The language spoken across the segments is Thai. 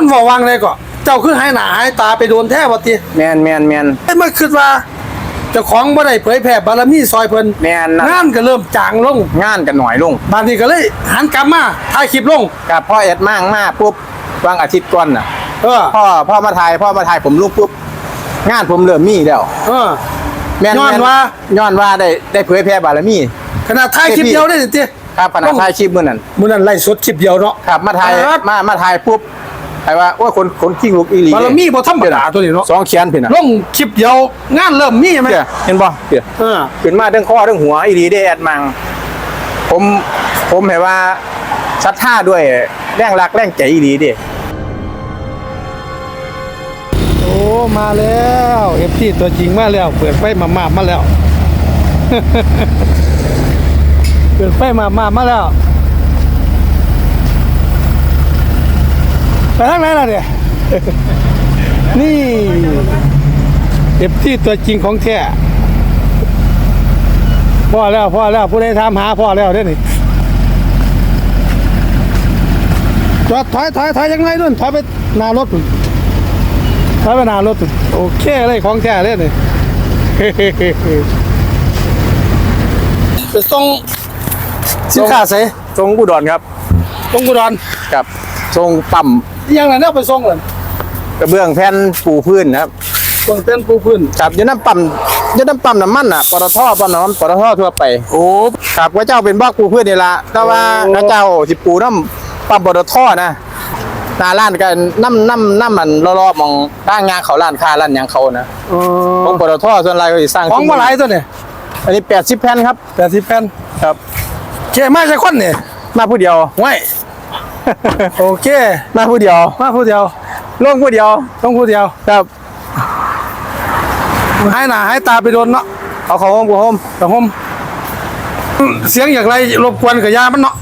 มันบอกวางเลยก็เจ้าคือหายหน้าหายตาไปโดนแท้บ่ติแมนแมนแมนไอ้มันคิดว่าเจ้าของบ่ได้เผยแผ่บารมีซอยเพิ่นแม่นนะงานก็เริ่มจางลงงานกันหน่อยลงบางทีก็เลยหันกลับมาถ่ายคลิปลง กับพ่อแอดมากมากปุ๊บวางอาทิตย์ก่อนน่ะเออ พ่อพ่อมาถ่ายพ่อมาถ่ายผมลุกปุ๊บงานผมเริ่มมีแล้วเออ แม่นย้อนแม่ว่า ย้อนว่าได้ได้เผยแพร่บารมี ขนาดถ่ายคลิปเดียวได้ติครับขณะถ่ายคลิปมื้อนั้นมื้อนั้นไล่สดคลิปเดียวเนาะครับมาถ่ายครับมามาถ่ายปุ๊บ ถ่ายว่าโอ้ยคนคนขี้ลุกอีหลีบารมีบ่ธรรมดาตัวนี้เนาะสองเขียนพี่น่ะลงคลิปเดียวงานเริ่มมีใช่ไหมเดี๋ยวเห็นบ่เดี๋ยวเออขึ้นมาเรื่องข้อเรื่องหัวอีหลีได้แอดมัง ผมผมเห็นว่าชัดท่าด้วยแรงรักแรงใจอีหลีเดิโอ้มาแล้วเอฟซีตัวจริงมาแล้ว เปิดไฟมามามาแล้ว เปิดไฟมามามาแล้ว ไปทางไหนล่ะเนี่ย นี่เอฟซีตัวจริงของแท้พ่อแล้วพ่อแล้วผู้ใดถามหาพ่อแล้วเด้อนี่จอดถอยถอยถอยยังไงนู่นถอยไปหน้ารถนู่นใช้เวลารถโอเคเลยของแท้เลยนี่ไปส่งสินค้าใส่ทรงอุดรครับตรงกุดอนกับทรงปั๊ม ยังไงเนี่ยไปส่งเลยกระเบื้องแผ่นปูพื้นนะครับเบื้องเต้นปูพื้นครับอยันน้ำปั๊มอยันน้ำปั๊มน้ำมันอะปตทปั๊มน้ำมันปตททั่วไปโอ้ครับพระเจ้าเป็นบล็อกปูพื้นนี่ละแต่ว่าโอ้พระเจ้าสิปูน้ำปั๊มปตทนะหนาร้านกันน้ำน้ำน้ำมันรอบๆมองร่างงานเขาร้านค้าร้านหยังเขานะเอของปตทส่วนไรก็สิสร้างของมาหลายตัวเนี่ยอันนี้80แผ่นครับแปดสิบแผ่นครับเคมาจากคนเนี่ยมาผู้เดียวไว้ โอเค มาผู้เดียว มาผู้เดียวลงผู้เดียวต้องผู้เดียวครับหายหน้าหายตาไปโดนเนาะเอาของผมผมแต่ผมเสียงอย่างไรรบกวนกับยามันเนาะ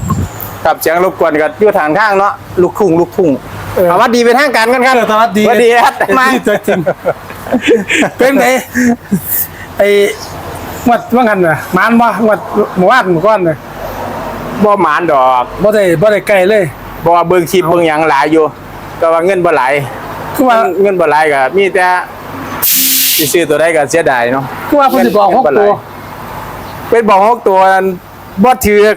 ครับเสียงรบกวนกับอยู่ทางข้างเนาะลูกทุ่งลูกทุ่งเออสวัสดีเป็นทางการกันครับเออสวัสดีสวัสดีครับมามาตัวจริงเป็นไงไอ้วัดว่างันน่ะหมานบ่วัดหมู่บ้านหมู่ก้อนน่ะบ่หมานดอกบ่ได้บ่ได้ใกล้เลย บ่ว่าเบิ่งคลิปเบิ่งหยังหลายอยู่แต่ว่าเงินบ่หลายคือว่าเงินบ่หลายก็มีแต่สิซื้อตัวใดก็เสียดายเนาะคือว่าเพิ่นสิบอกหกเงินบ่หลาตัยวเป็นบอกหกตัวบ่ถือก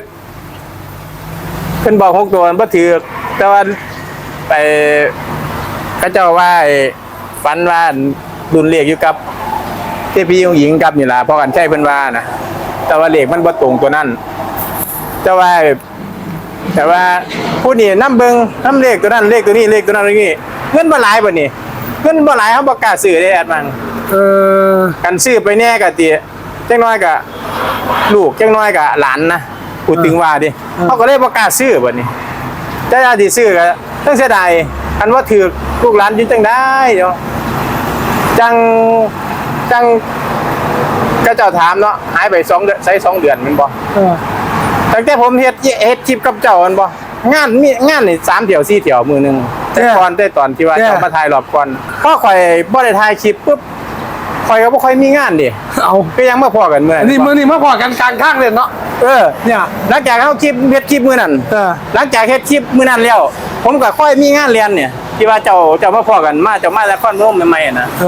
เพิ่นบอกหกตัวบ่ถือกแต่ว่าไปเขาเจ้าว่าไอ้ฝันว่ารุ่นเลขอยู่กับเทพีองหญิงกับนี่ล่ะเพราะกันใช่เพิ่นว่านะแต่ว่าเลขมันบ่ตรงตัวนั้น แต่ว่า แต่ว่าผู้นี่น้ำเบิงน้ำเลขตัวนั้นเลขตัวนี้เลขตัวนั้นเลขนี้เงินบ่หลายบ่นี่เงินบ่หลายเขาบ่กล้าซื้อได้แอดมันเออกันซื้อไปแน่ก็ติจังน้อยก็ลูกจังน้อยก็หลานนะพูดถึงว่าดิเขาก็เลยบ่กล้าซื้อบัดนี้แต่ถ้าสิซื้อก็ต้องเสียดายอันว่าถือลูกหลานอยู่จังได้เนาะจังจังก็เจ้าถามเนาะหายไปสองเดือนใช้สองเดือนแมันบ่เออ ตั้งแต่ผมเฮ็ดเฮ็ดคลิปกับเจ้าอันบ่งานมีงานนี่สามเที่ยวสี่เที่ยวมือหนึงแต่ก่อนแต่ตอนที่ว่าเจ้ามาถ่ายรอบก่อนพอข่อยบ่ได้ถ่ายคลิปปุ๊บข่อยก็บ่ค่อยมีงานดิเอาก็ยังมาพอกันมื้ออันนี้มื้อนี้มาพอกันกลางข้างเลยเนาะเออเนี่ยหลังจากเฮาคลิปเฮ็ดคลิปมื้อนั้นเออหลังจากเฮ็ดคลิปมื้อนั้นแล้ว ผมก็ค่อยมีงานเรียนเนี่ยที่ว่าเจ้าเจ้ามาพอกันมาเจ้ามาแล้วคอนโดมใหม่ๆน่ะเอ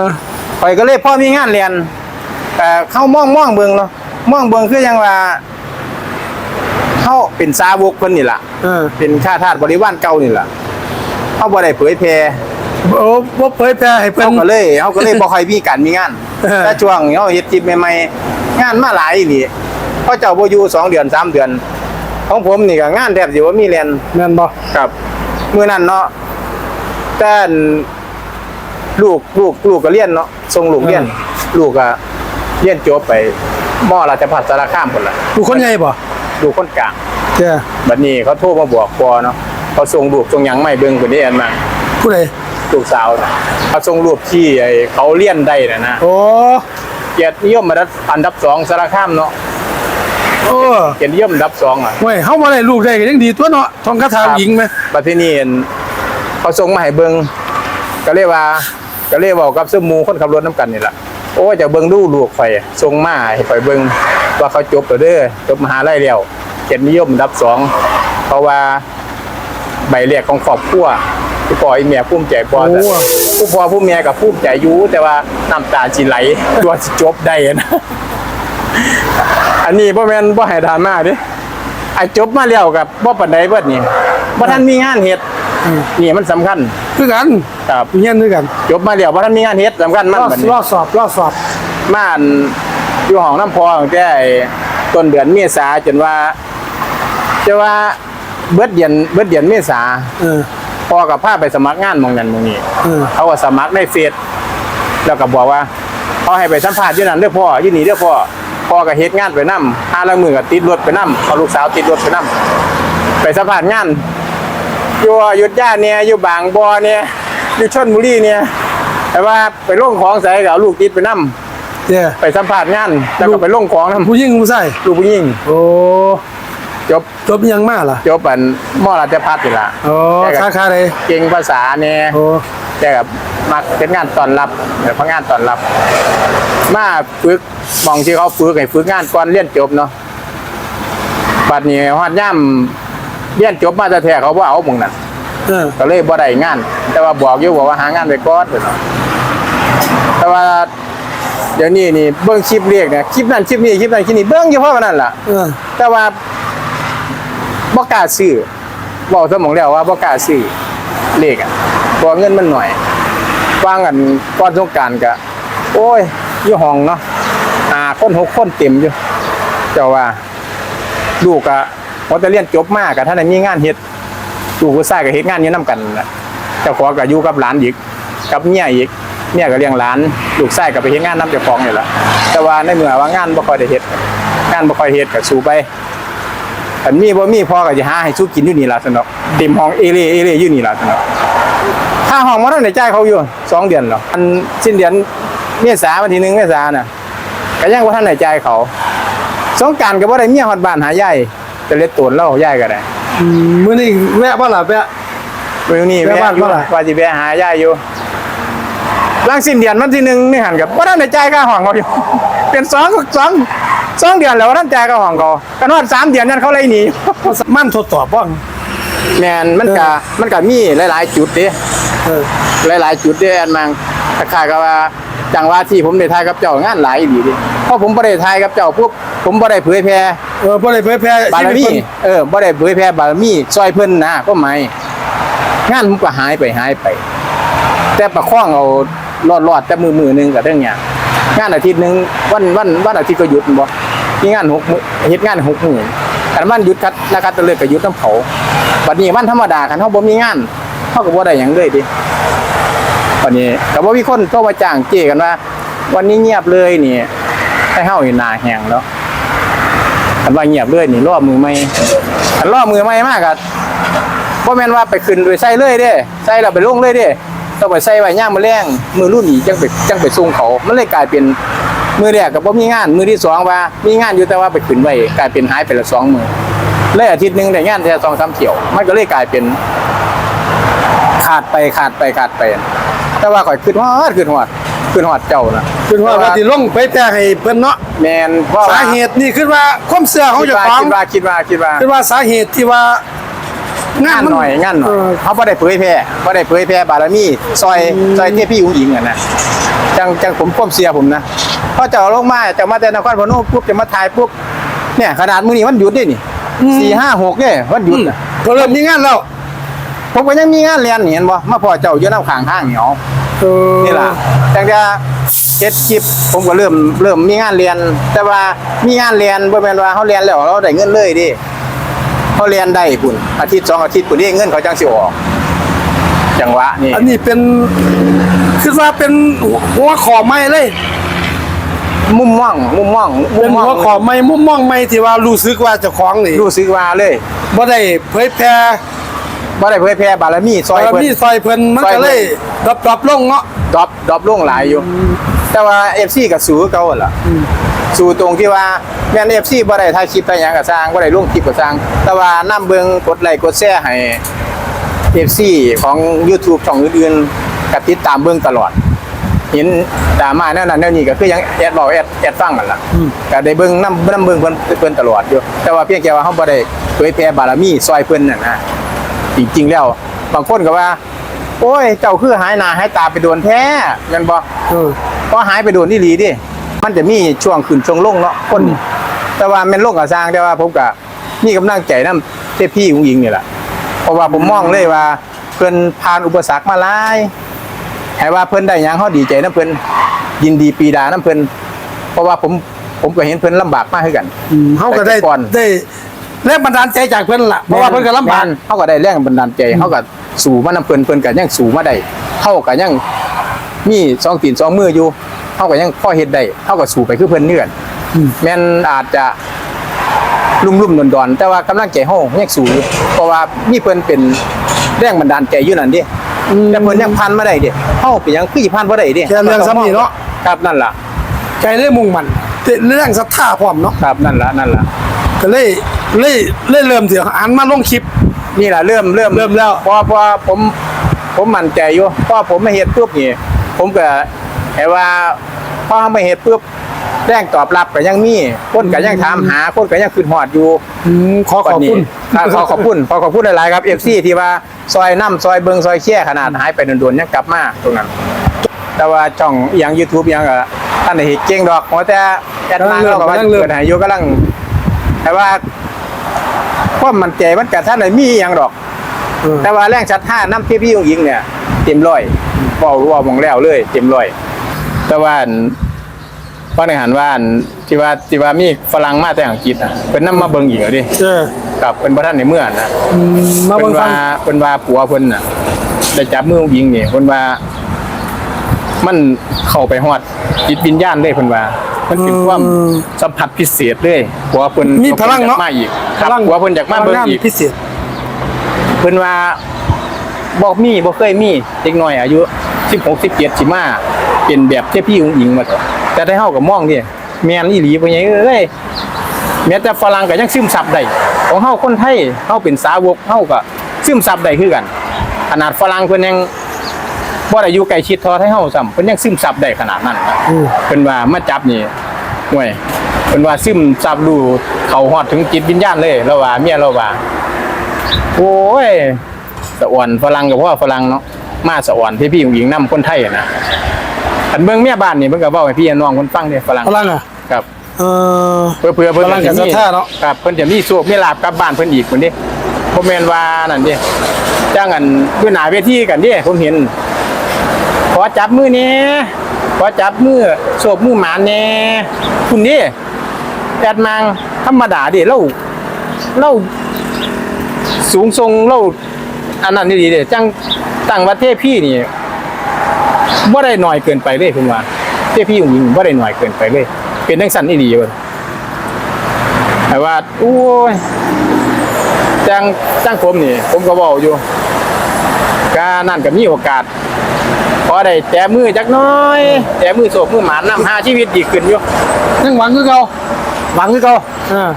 อข่อยก็เลยพอมีงานเรียนแต่เข้ามองมองเบิ่งเนาะมองเบิ่งคือยังว่า เฮาเป็นสาวกเพิ่นนี่ล่ะเออเป็นข้าทาสบริวารเก่านี่แหละเขาบ่ได้เผยแพร่โอ้บ่เผยแพร่ให้เพิ่นเขาก็เลยเขาก็เลยบ่ค่อยมีการมีงานเออ แต่ช่วงเขาเฮ็ดคลิปใหม่ๆงานมาหลายอีหลีเพราะเจ้าบ่อยู่สองเดือนสามเดือน ของผมนี่ก็งานแทบสิบ่มีเรียนแม่นบ่ครับมื้อนั้นเนาะแต่อันลูกลูกลูกก็เรียนเนาะส่งลูกเรียน ลูกก็เรียนจบไปมอราชภัฏสารคามพุ่นล่ะลูกคนใหญ่บ่ ลูกคนกลางเจ้าบัดนี้เขาโทรมาบอกพอเนาะเขาส่งรูปส่งหยังมาให้เบิ่งพุ่นนี่อันมาผู้ใดลูกสาวนะเขาส่งรูปที่ไอ้เขาเลี้ยนได้นะนะโอ้เกียรตินิยมมาดับอันดับสองสารคามเนาะโอ้เกียรตินิยมอันดับสองอะเว้ยเฮาบ่ได้ลูกได้ก็ยังดีตัวเนาะทองคาถาหญิงไหมบัดที่นี่เห็นเขาส่งมาให้เบิงก็เรียกว่าก็เรียกว่ากับเสื้อหมูคนขับรถน้ำกันนี่แหละโอ้ยจะเบิงดูลูกไฟส่งมาให้ไฟเบิง ว่าเขาจบแล้วเด้อจบมหาลัยแล้วเกียรตินิยมอันดับสองเพราะว่าใบเรียกของครอบครัวผู้พ่ออีเมียภูมิใจพ่อแต่โอ้ ผู้พ่อผู้เมียกับภูมิใจอยู่แต่ว่าน้ำตาจิไหลตัวสิจบได้นะ อันนี้บ่แม่นบ่ให้ดราม่าเด้ไอ้จบมาแล้วกับบ่ปานใดเบิดนี่บ่ทันมีงานเฮ็ดนี่มันสำคัญคือกันครับเฮียนคือกันจบมาแล้วบ่ทันมีงานเฮ็ดสำคัญมันรอบัดนี้รอสอบรอสอบม่าน อยู่ห้องน้ำพอตั้งแต่ต้นเดือนเมษาจนว่าจะว่าเบิดเดือนเบิดเดือนเมษาเออพอกับพาไปสมัครงานหมองนั้นหมองนี้เออเขาก็สมัครในเฟซแล้วก็บอกว่าเขาให้ไปสัมภาษณ์อยู่นั่นเด้อพ่ออยู่นี่เด้อพ่อพ่อก็เฮ็ดงานไปนํห้าละมือก็ติดรถไปนํเอาลูกสาวติดรถไปนํไปสัมภาษณ์งานอยู่อยุทธยาเนี่ยอยู่บางบอเนี่ยอยู่ชลบุรีเนี่ยแต่ว่าไปลงของใส่ก็เอาลูกติดไปนํ เจ้ไปสัมภาษณ์งานแล้วก็ไปลงของนํผู้หญิงผู้ชายลูกผู้หญิงโอ้จบจบยังมาล่ะจบอันมอราชพัฒน์นี่ล่ะโอ้แกก็ค้าค้าเลยเก่งภาษาเนี่ยโอ้แต่กับมักเป็นงานตอนรับเดี๋ยวพนักงานตอนรับ มาฝึกมองที่เขาฝึกให้ฝึกงานก่อนเรียนจบเนาะบัดนี้ฮอดย่ำเรียนจบมาแต่แท้เขาว่าเอาหมองนั้นเออก็เลยบ่ได้งาน แต่ว่าบอกอยู่บอกว่าหางานไปก่อนเด้อเนาะแต่ว่า เดี๋ยวนี้นี่เบิ่งคลิปเรียกเนี่ยคลิปนั้นคลิปนี้คลิปนั้นคลิปนี้เบิ่งอยู่เพราะว่านั่นล่ะเออแต่ว่าบ่กล้าซื้อบอกสมองแล้วว่าบ่กล้าซื้อเลขอะเพราะว่าเงินมันหน่อยว่างกันก่อนสงกรารก็โอ้ยอยู่ห้องเนาะอ่าคนหกคนเต็มอยู่เจ้าว่าลูกก็พอจะเรียนจบมากก็ท่านได้มีงานเฮ็ดลูกผู้ชายก็เฮ็ดงานอยู่นํกันนั่นล่ะเจ้าของก็อยู่กับหลานอีกกับเมียอีก เมียก็เลี้ยงหลานลูกชายก็ไปเฮ็ดงานนํเจ้าของนี่แหละแต่ว่าในเมื่อว่างานบ่ค่อยได้เฮ็ดงานบ่ค่อยเฮ็ดก็สู้ไปอันมีบ่มีพ่อก็จะหาให้สู้กินอยู่นี่ล่ะสนอกเต็มห้องเอเล่เอเล่อยู่นี่ล่ะสนอกค่าห้องบ่ทันได้จ่ายเขาอยู่สองเดือนแล้วอันสิ้นเดือนเมษาวันที่หนึ่งเมษาน่ะก็ยังบ่ทันได้จ่ายเขาสงกรารก็บ่ได้เมียฮอดบ้านหายายแต่เล็ดตูนเล่ายายก็ได้อืมมื้อนี้แวะบ่ล่ะแวะมื้อนี้แม่แม่บ้านอยู่เท่าไหร่ว่าสิไปหายายอยู่ห ลังสิ้นเดือนวันที่หนึ่งนี่หั่นก็บ่ทันได้จ่ายค่าห้องเขาอยู่ เป็นสองสองสองเดือนแล้วบ่ทันจ่ายค่าห้องเขากันฮอดสามเดือนนั้นเขาเลยหนีมั่นทดสอบบ่แมนมันก็มันก็มีหลาย ๆ จุดเด้เออหลาย ๆ จุดเด้อันมังคล้ายๆกับว่าจังว่าที่ผมได้ทายกับเจ้างานหลายดีเดิเพราะผมบ่ได้ทายกับเจ้าปุ๊บผมบ่ได้เผยแพร่เออบ่ได้เผยแพร่บารมีชีวิตเพิ่นเออบ่ได้เผยแพร่บารมีซอยเพิ่นนะก็หมายงานผมก็หายไปหายไป แต่ประคองเอา รอดๆแต่มือมือหนึงก็เรื่องเนี้ยงานอาทิตย์หนึ่งวันวันวันอาทิตย์ก็หยุดบ่มีงานหกมือเฮ็ดงานหกมืออันวันหยุดคัดแล้วคัดตะเลิกก็หยุดน้ำเขาบัดนี้วันธรรมดาคันเฮาบ่มีงานเฮาก็บ่ได้หยังเลยดิบัดนี้ก็บ่ามีคนโทรมาจ้างเจกันว่า วันนี้เงียบเลยนี่ให้เฮานี่นาแห้งแล้วคันว่าเงียบเลยนี่รอมือใหม่คันรอมือใหม่มากก็บ่แม่นว่าไปขึ้นโดยใส่เลยเด้ใส่แล้วไปลงเลยเด้ ต้องไปใส่ไว้ย่ามมื้อแรงมือรุ่นนี้จังไปจังไปส่งเขา มันเลยกลายเป็นมือแรกก็บ่มีงาน มือที่สองว่ามีงานอยู่แต่ว่าไปขึ้นไว้กลายเป็นหายไปละสองมือเลยอาทิตย์หนึงได้งานแค่2-3เที่ยว มันก็เลยกลายเป็น ขาดไปขาดไปขาดไป แต่ว่าข่อยขึ้นฮอดขึ้นฮอดขึ้นฮอดเจ้านะคือว่าว่าสิลงไปแพร่ให้เพิ่นเนาะแมนเพราะว่สาเหตุนี่คือว่าความเชื่อของคิดเจ้าว่าของคิดว่าคิดว่าคิดว่าคือว่าสาเหตุที่ว่าา งงานนมัหน่อยงานหน่อยเออเขาบ่ได้เผยแพร่บ่ได้เผยแพร่บารมีซอยซอยเทพี่อุ้งอิงอะนะจังจังผมความเสียผมนะพอเจ้าลงมาเจ้ามาแต่นครพนมปุ๊บจะมาถ่ายปุ๊บเนี่ยขนาดมื้อนี้วันหยุดด้วยนี่สี่ห้าหกเนี่ยวันหยุดน่ะก็เริ่มมีงานแล้วผมก็ยังมีงานเรียนนี่เห็นบ่มาพอเจ้าอยู่น้ำข้างทางเหนียวเออนี่ล่ะจังจะเฮ็ดคลิปผมก็เริ่มเริ่มมีงานเรียน แต่ว่ามีงานเรียนบ่แม่นว่าเฮาเรียนแล้วเราได้เงินเลยดิ เฮาเรียนได้พุ่นอาทิตย์สองอาทิตย์พุ่นนี่เงินเขาจังสิออก จังหวะนี่อันนี้เป็นคือว่าเป็นหัวขอไม้เลย มุมมองมุมมองมุเป็มนมองหัวขอไม้มุมมองไม้ที่ว่ารู้สึกว่าเจ้าของนี่รู้สึกว่าเลยบ่ได้เผยแพร่บ่ได้เผยแพร่บารมีซอยบารเพิ่น มีซอยเพิ่นมันซอยก็เพิ่น เลยดรอปดรอปลงเนาะ ดรอปดรอปลงหลายอยู่ แต่ว่า FC ก็สู้คือเก่าหั่นล่ะ สู้ตรงที่ว่าแม่น FC บ่ได้ถ่ายคลิปถ่ายหยังก็สร้างบ่ได้ลงคลิปก็สร้าง แต่ว่านํเบิ่งกดไลค์กดแชร์ให้ FC ของ YouTube ช่องอื่นๆก็ติดตามเบิ่งตลอด เห็นดราม่าแนวนั้นแนวนี้ก็คือยังแอดบอกแอดแอดฟังกันล่ะก็ได้เบิ่งนำนำเบิ่งเพิ่นเพิ่นตลอดอยู่แต่ว่าเพียงแค่ว่าเฮาบ่ได้เผยแพร่บารมีซอยเพิ่นน่ะนะจริงๆแล้วบางคนก็ว่า โอ้ย เจ้าคือหายหน้าหายตาไปโดนแท้แม่นบ่เออพอหายไปโดนนี่หลีดิ มันจะมีช่วงขึ้นช่วงลงเนาะคนแต่ว่าแม่นลงกับสร้างแต่ว่าผมก็มีกำลังใจนำเทพพี่ของหญิงนี่แหละเพราะว่าผมมองเลยว่า เพิ่นผ่านอุปสรรคมาหลายให้ว่าเพิ่นได้หยังเฮาดีใจนํเพิ่นยินดีปีดานํเพิ่นเพราะว่าผมผมก็เห็นเพิ่นลำบากมากคือกันอืมเฮาก็ได้แต่ก่อนได้แรงบันดาลใจจากเพิ่นล่ะเพราะว่าเพิ่นก็ลำบากแม่นเขาก็ได้แรงบันดาลใจเขาก็สู่มานำเพิ่นเพิ่นก็ยังสู่มาได้เขาก็ยังมีสองตีนสองมืออยู่ เขาก็ยังพอเฮ็ดได้เขาก็สู่ไปคือเพิ่นเนื่อนอืมแม่นอาจจะลุ่มลุ่มๆดอนๆแต่ว่ากำลังใจเฮายังสู่อยู่เพราะว่ามีเพิ่นเป็นแรงบันดาลใจอยู่นั่นเดิอืมแต่เพิ่นยังพันมาได้เดิเฮาเป็นหยังคือสิพันบ่ได้เดิแค่เรื่องซ้ำนี่เนาะครับนั่นล่ะใจเลยมุ่งมั่นเรื่องศรัทธาพร้อมเนาะครับนั่นล่ะนั่นล่ะก็เลยเลยเลยเริ่มเสียหันมาลงคลิปนี่ล่ะเริ่มเริ่มเริ่มแล้วพอพอผมผมมั่นใจอยู่พอผมมาเฮ็ดปุ๊บนี่ผมก็ แค่ว่าพอมาเฮ็ดปุ๊บแรงตอบรับก็ยังมีคนก็ยังถามหาคนก็ยังขึ้นฮอดอยู่อืมขอขอบคุณวันนี้ขอขอบคุณขอขอบคุณหลายๆครับ FC ที่ว่าซอยน้ำซอยเบิงซอยแช่ขนาดหายไปโดนๆยังกลับมาตรงนั้น แต่ว่าช่องอหย่าง YouTube อหยังก็ท่านได้เฮ็ดเก่งดอกหัวแต่แอดมาเราก็ว่าเกิดให้อยู่กำลัง แต่ว่าความมั่นใจมันก็ท่านได้มีอหยังดอกเออแต่ว่าแรงชัดท่าน้ำพี่พี่ยงยิงเนี่ยเต็มร้อยเว้าเว้ามองแล้วเลย เต็มร้อย แต่ว่าอันพ่อในหันว่าอันที่ว่าที่ว่ามีฝรั่งมาแต่อังกฤษอะเพิ่นนำมาเบิ่งอีกแล้วดิเออกับเพิ่นบ่ทันในเมื่อนะอืมมาเพิ่เบิ่นงฟัว่างเพิ่นว่าผัวเพิ่นน่ะได้จับมือยิงนี่เพิ่นว่า มันเข้าไปฮอดจิตวิญญาณเลยเพิ่นว่า มันเป็นความสัมผัสพิเศษเลยผัวเพิ่นมีพลังเนาะมาอีกคพรับลังผัวเพิ่นอยากมาเบิ่งอีกพิเศษ เพิ่นว่าบอกมีบ่เคยมีเด็กน้อยอายุ16 17สิมา เป็นแบบเทพพี่อุ๋งอิงมาเถอะแต่ได้เฮาก็มองดิแม่นอีหลีบ่ใหญ่เอ้ยแม้แต่ฝรั่งก็ยังซึมซับได้ของเฮาคนไทยเฮาเป็นสาวกเฮาก็ซึมซับได้คือกัน ขนาดฝรั่งเพิ่นยังบ่ได้อยู่ใกล้ชิดเทอให้เฮาซ้ำเพิ่นยังซึมซับได้ขนาดนั้นนะอืมเพิ่นว่ามาจับนี่ห่วยเพิ่นว่าซึมซับรู้เข้าฮอดถึงจิตวิญญาณเลยแล้วว่าเมียเราว่าโอ้ยสะอ่อนฝรั่งกับพ่อฝรั่งเนาะมาสะอ่อนที่พี่หญิงนำคนไทยอะนะ อันเบิ่งเมียบ้านนี่เพิ่นก็เว้าให้พี่น้องเพิ่นฟังเด้ฝรั่งพลังอะครับเออ เพื่อเพื่อเพิ่นฝรั่งกับจะมีศรัทธาเนาะ ครับเพิ่นจะมีโชคมีลาภกลับบ้านเพิ่นอีกพุ่นเด้บ่แม่นว่านั่นเด้จ้างอันอยู่หน้าเวทีกันเด้ผมเห็น ขอจับมือแหน่ขอจับมือโชคมือหมานแหน่คุณเด้แอดมังธรรมดาเด้เราเราสูงทรงเล่าอันนั้นนี่ดีเด้จังตั้งว่าเทพพี่นี่ บ่ได้หน่อยเกินไปเลยผมว่าเทพพี่ของหญิงบ่ได้หน่อยเกินไปเลย เป็นจังซั่นนี่ดีเบิดแต่ว่าโอ้ยจังจังผมนี่ผมก็เว้าอยู่ก็นั่นก็มีโอกาสพอได้แต่มือจักหน้อย แต่มือโศกมือหมานำหาชีวิตดีขึ้นอยู่ยังหวังคือเก่าหวังคือเก่าอ่า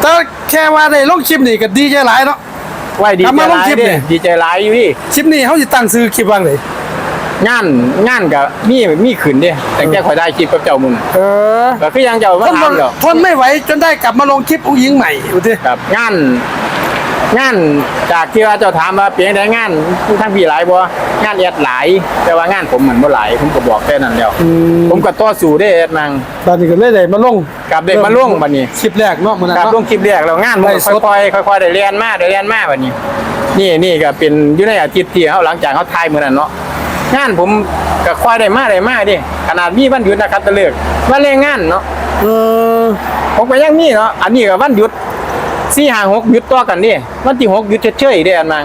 แต่แค่ว่าได้ลงคลิปนี่ก็ดีใจหลายเนาะไว้ดีกลับใจมาหลงลายคลิปเด้นี่ดีใจหลายอยู่พี่คลิปนี้เขาสิตั้งซื้อคลิปว่างเลย งานงานกับมีมีขึ้นเด้แต่แกข่อยได้คลิปกับเจ้ามึงเออก็คือยังเจ้าทมานถามเดี๋ยวทนไม่ไหวจนได้กลับมาลงคลิปอุ้งยิงใหม่ดูดิครับงานงานจากที่ว่าเจ้าถามว่าเปลี่ยนได้งานทั้งพี่หลายบ่งานแอดหลาย แต่ว่างานผมมันบ่หลายผมก็บอกแค่นั้นแล้วผมก็ต่อสู้ได้แอดมังตอนนี้ก็เลยได้มาลงกลับได้มาล่วงบัดนี้คลิปแรกเนาะมื้อนั้นครับเนาะลงคลิปแรกแล้วงานมันไล่สก็ดค่อยๆค่อยๆได้เรียนมาได้เรียนมาบัดนี้ นี่นี่ก็เป็นอยู่ในอาทิตย์ที่เฮาหลังจากเฮาถ่ายมื้อนั้นเนาะ งานผมก็ค่อยได้มาได้มาดิขนาดมีวันหยุดนะครับตะเลิกวันแรงงานเนาะเออผมก็ยังมีเนาะอันนี้ก็วันหยุดสี่ห้าหกหยุดต่อกันดิวันที่หกหยุดเฉยๆเด้อันมัง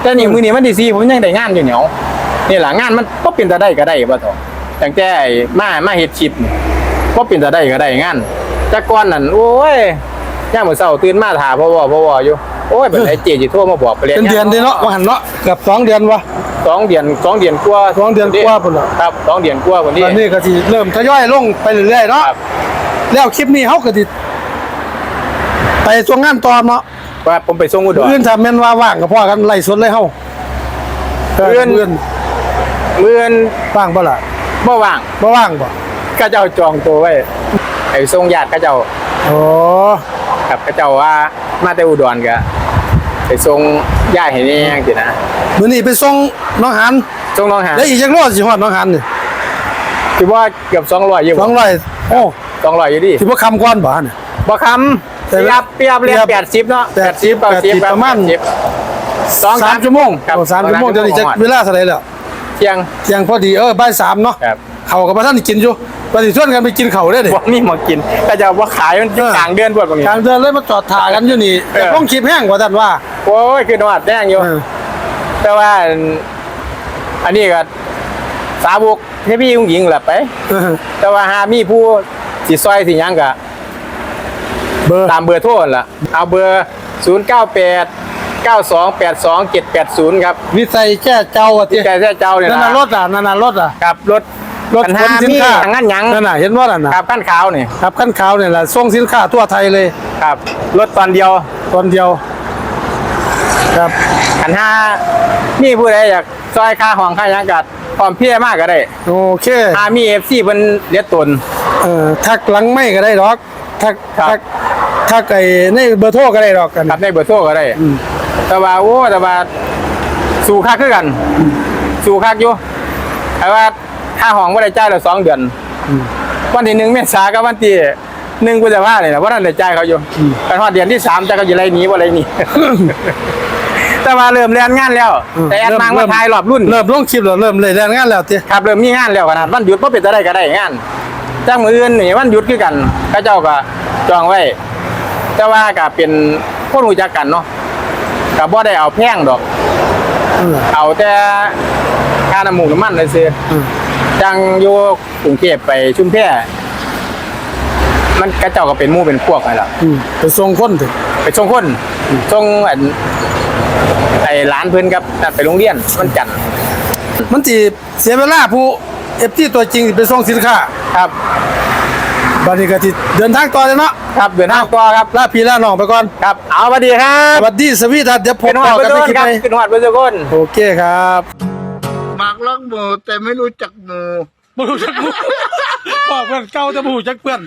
แต่นี่มื้อนี้วันที่สี่ผมยังได้งานอยู่เหนียวนี่ล่ะงานมันบ่เป็นตาได้ก็ได้บ่ตอตั้งแต่ไอ้มามาเฮ็ดคลิปนี่บ่เป็นตาได้ก็ได้งานแต่ก่อนนั่นโอ้ยยามมื้อเช้าตื่นมาถาพ่อวพ่อวอยู่โอ้ยบัดไหนเจสิโทรมาบอกไปเรียนเป็นเดือนเด้เนาะว่าหันเนาะเกือบสองเดือนวะ สองเดือนสองเดือนกว่าสองเดือนกว่าพุ่นเหรอครับสองเดือนกว่าพุ่นตอนนี่นี้ก็สิเริ่มทยอยลงไปเรื่อยๆเนาะครับแล้วคลิปนี้เขาก็สิไปส่งงานตอมเนาะว่าผมไปส่งอุดรอื่นถ้าแม่นว่าว่างก็พอกันไล่สดเลยเฮาเอื้อนอื่นมื้ออนว่างบ่ล่ะบ่ว่างบ่ว่างบ่ก็เจ้าจองตัวไว้ไอ้ทรงญาติก็เจ้าโอ้กับก็เจ้าว่ามาแต่อุดรก็ไปทรง ย่าเห็นเองสินะมื้อนี้ไปส่งน้องหันจงลองหาแล้วอีกจักโลสิฮอดน้องหันนี่คิดว่าเกือบสองร้อยอยู่200โอ้สองร้อยอยู่ดิสิบ่คำก่อนบ่เนี่ยบ่คำแต่เปียบเปียบเรียเปีกยบแปดสิบเนาะแปดสิบเก้าสิบแปดสิบประมาณ สองสาม3ชั่วโมงครับโอ้สามชั่วโมงเดี๋ยวนี้จะเวลาเท่าไหร่แล้วเที่ยงเที่ยงพอดีเออบ่ายสามเนาะครับ เขากับพระท่านกินอยู่ปฏิชวนกันไปกินเขาได้ดิบ่มีหมากินก็จะว่าขายมันเออกลางเดือนพวกนี้กลางเดินเลยมาจอดถ่ายกันอยู่นี่เออแต่ต้องคลิปแห้งกว่าท่านว่าโอ้ยคือนวัดแดงอยู่เออแต่ว่า อันนี้ก็สาวกให้พี่ผู้หญิงแหละไปเออแต่ว่าหามีผู้สิซอยสิหยังก็เบอร์ตามเบอร์โทรนั่นล่ะ เอาเบอร์ 0 9 8 9 2 8 2 7 8 0 ครับ วิสัยแก้เจ้าอะที่ที่ใจแท้เจ้าเนี่ยนั่นน่ะรถอะนั่นน่ะรถอะครับรถ รถคันขห้านสินมีค้าทางนั้นหยังนั่นน่ะเห็นว่านั่นน่ะครับขั้นขาวนี่ครับขั้นขาวเนี่ยแหละส่งสินค้าทั่วไทยเลยครับรถตอนเดียวตอนเดียว ครับคันห้ามีผู้ใดอยากซอยค่าห้องค่าหยังกัดพร้อมเพรียมากก็ได้โอเคถ้ามี FC เพิ่นเลียดตนเอ่อทักหลังไม่ก็ได้หรอกทักครับทักทักไอ้ในเบอร์โทรก็ได้หรอกกันครับในเบอร์โทรก็ได้แต่ว่าโอ้แต่ว่าสู่ค่าคือกัน สู่ค่าอยู่แต่ว่า ค่าห้องบ่ได้จ่ายแล้วสองเดือนวันที่หนึ่งเมษากับวันที่หนึ่งพฤษภาเนี่ยนะว่านั่นได้จ่ายเขาอยู่กันฮอดเดือนที่สามจะเขาอยู่ไรหนี้ว่าไรหนี้แต่ว่าเริ่มเรียนงานแล้ว แต่แอดนางมาทายรอบรุ่นเริ่มลงคลิปแล้วเริ่มเลยแรงงานแล้วติครับเริ่มมีงานแล้วขนาดวันหยุดบ่เป็นจะได้ก็ได้งานจ้างมืออื่นนี่วันหยุดคือกันเขาเจ้าก็จองไว้ แต่ว่าก็เป็นคนรู้จักกันเนาะก็บ่ได้เอาแพงดอก เออเอาแต่ค่าน้ำหมูน้ำมันเลยซื้อเออ จังอยู่กรุงเทพไปชุมแพมันกระเจ้าก็เป็นหมู่เป็นพวกไปล่ะอืมไปส่งคนติไปส่งคนส่งอันไอ้ร้านเพิ่นครับนั่นไปโรงเรียนมันจันทร์มันสิเสียเวลาผู้เอฟที่ตัวจริงไปส่งสินค้าครับบัดนี้ก็สิเดินทางต่อเลยเนาะครับเดินทางต่อครับลาพี่ลาน้องไปก่อนครับเอาสวัสดีครัสบวัสดีสวีดัสเดี๋ยวพบเป็นหอต่ดอเพื่กันอนในคลิปครับไปเป็นหอดเพื่อนทุกคนโอเคครับห มากรักหมูแต่ไม่รู้จักหมู บ่รู้จักหมู่บอกเพื่อนเก่าแต่บ่รู้จักเพื่อน